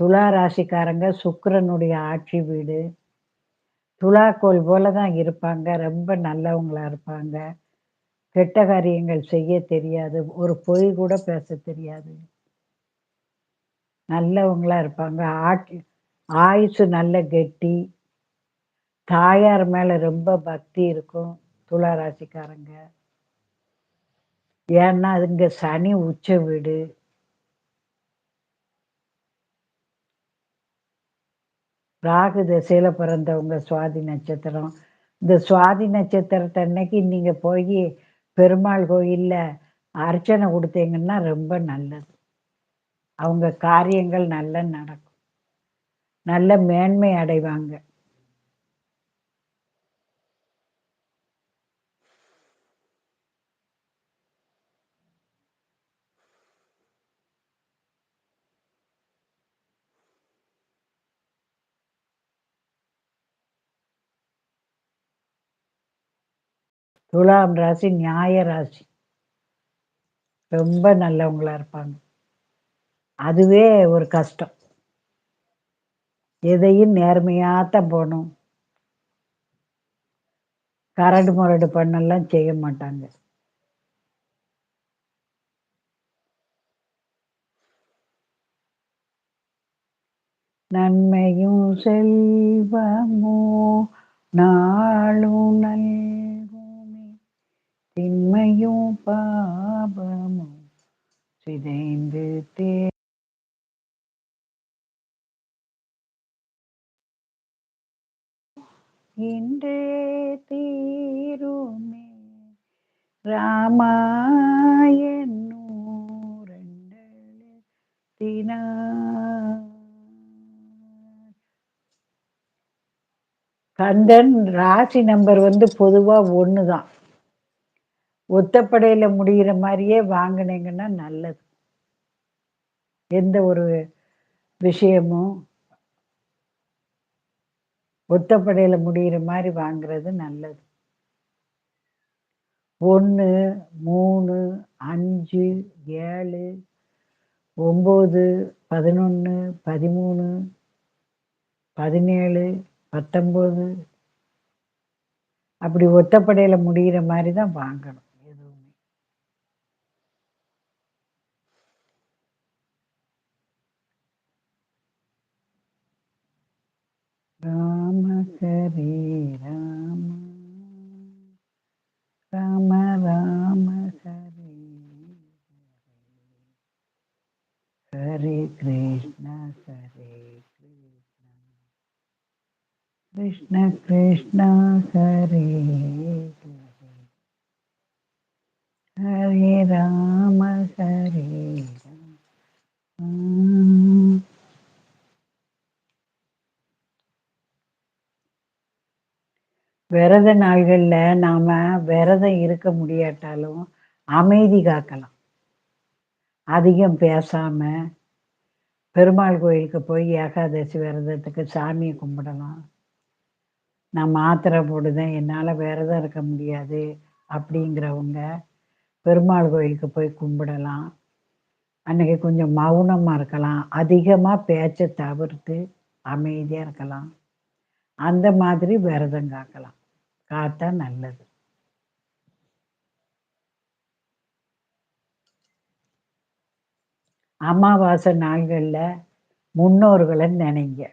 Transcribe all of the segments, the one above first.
துலா ராசிக்காரங்க சுக்கரனுடைய ஆட்சி வீடு. துலாக்கோல் போல தான் இருப்பாங்க. ரொம்ப நல்லவங்களா இருப்பாங்க. கெட்ட காரியங்கள் செய்ய தெரியாது. ஒரு பொய் கூட பேச தெரியாது. நல்லவங்களா இருப்பாங்க. ஆட்சி ஆயுசு நல்ல கெட்டி. தாயார் மேல ரொம்ப பக்தி இருக்கும் துலா ராசிக்காரங்க. ஏன்னா அதுங்க சனி உச்ச வீடு. ராகு திசையில பிறந்தவங்க சுவாதி நட்சத்திரம். இந்த சுவாதி நட்சத்திரத்தை அன்னைக்கு நீங்க போய் பெருமாள் கோயில்ல அர்ச்சனை கொடுத்தீங்கன்னா ரொம்ப நல்லது. அவங்க காரியங்கள் நல்லா நடக்கும். நல்ல மேன்மை அடைவாங்க. துலாம் ராசி நியாய ராசி. ரொம்ப நல்லவங்களா இருப்பாங்க. அதுவே ஒரு கஷ்டம். எதையும் நேர்மையாத்தான் போகணும் கரடு முரடு பண்ணெல்லாம் செய்ய மாட்டாங்க. நன்மையும் செல்வமோ நாளும் நல்ல சிதைந்து தே இன்றே தீருமே. ராமாயணூரண்டத்தினா கந்தன் ராசி நம்பர் வந்து பொதுவாக ஒன்று தான் ஒத்தப்படையில் முடிகிற மாதிரியே வாங்கினீங்கன்னா நல்லது. எந்த ஒரு விஷயமும் ஒத்தப்படையில் முடிகிற மாதிரி வாங்குறது நல்லது. ஒன்று மூணு அஞ்சு ஏழு ஒம்பது பதினொன்று பதிமூணு பதினேழு பத்தொம்போது. அப்படி ஒத்தப்படையில் முடிகிற மாதிரி தான் வாங்கணும் எதுவுமே ராம ஹரே ராம ராம ராம ஹரே ஹரே கிருஷ்ண ஹரே கிருஷ்ண. கிருஷ்ண ஹரே ஹரே ராம ஹரே விரத நாள்களில் நாம் விரதம் இருக்க முடியாட்டாலும் அமைதி காக்கலாம். அதிகம் பேசாமல் பெருமாள் கோயிலுக்கு போய் ஏகாதசி விரதத்துக்கு சாமியை கும்பிடலாம். நான் மாத்திரை போடுதேன் என்னால் விரதம் இருக்க முடியாது அப்படிங்கிறவங்க பெருமாள் கோயிலுக்கு போய் கும்பிடலாம். அன்றைக்கி கொஞ்சம் மௌனமாக இருக்கலாம். அதிகமாக பேச்சை தவிர்த்து அமைதியாக இருக்கலாம். அந்த மாதிரி விரதம் காக்கலாம். காத்தா நல்லது. அமாவாசை நாள்களில் முன்னோர்களை நினைங்க.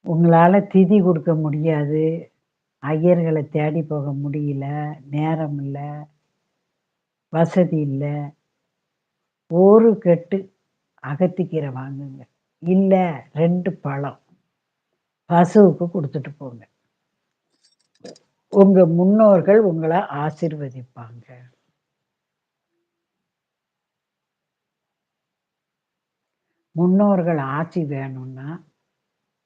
உங்களால் திதி கொடுக்க முடியாது. ஐயர்களை தேடி போக முடியல. நேரம் இல்லை. வசதி இல்லை. ஒரு கெட்டு அகத்திக்கீரை வாங்குங்க. இல்லை ரெண்டு பழம் பசுவுக்கு கொடுத்துட்டு போங்க. உங்கள் முன்னோர்கள் உங்களை ஆசிர்வதிப்பாங்க. முன்னோர்கள் ஆட்சி வேணும்னா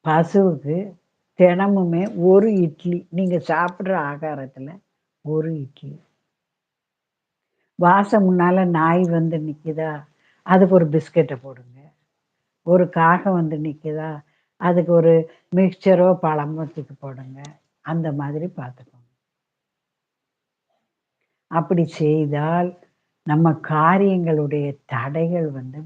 பசுவுக்கு தினமுமே ஒரு இட்லி. நீங்க சாப்பிட்ற ஆகாரத்துல ஒரு இட்லி. வாசம் முன்னால நாய் வந்து நிக்குதா? அதுக்கு ஒரு பிஸ்கட்டை போடுங்க. ஒரு காகம் வந்து நிக்குதா? அதுக்கு ஒரு மிக்சரோ பழமோ தூக்கி போடுங்க. அந்த மாதிரி பார்த்துக்கோங்க. அப்படி செய்தால் நம்ம காரியங்களுடைய தடைகள் வந்து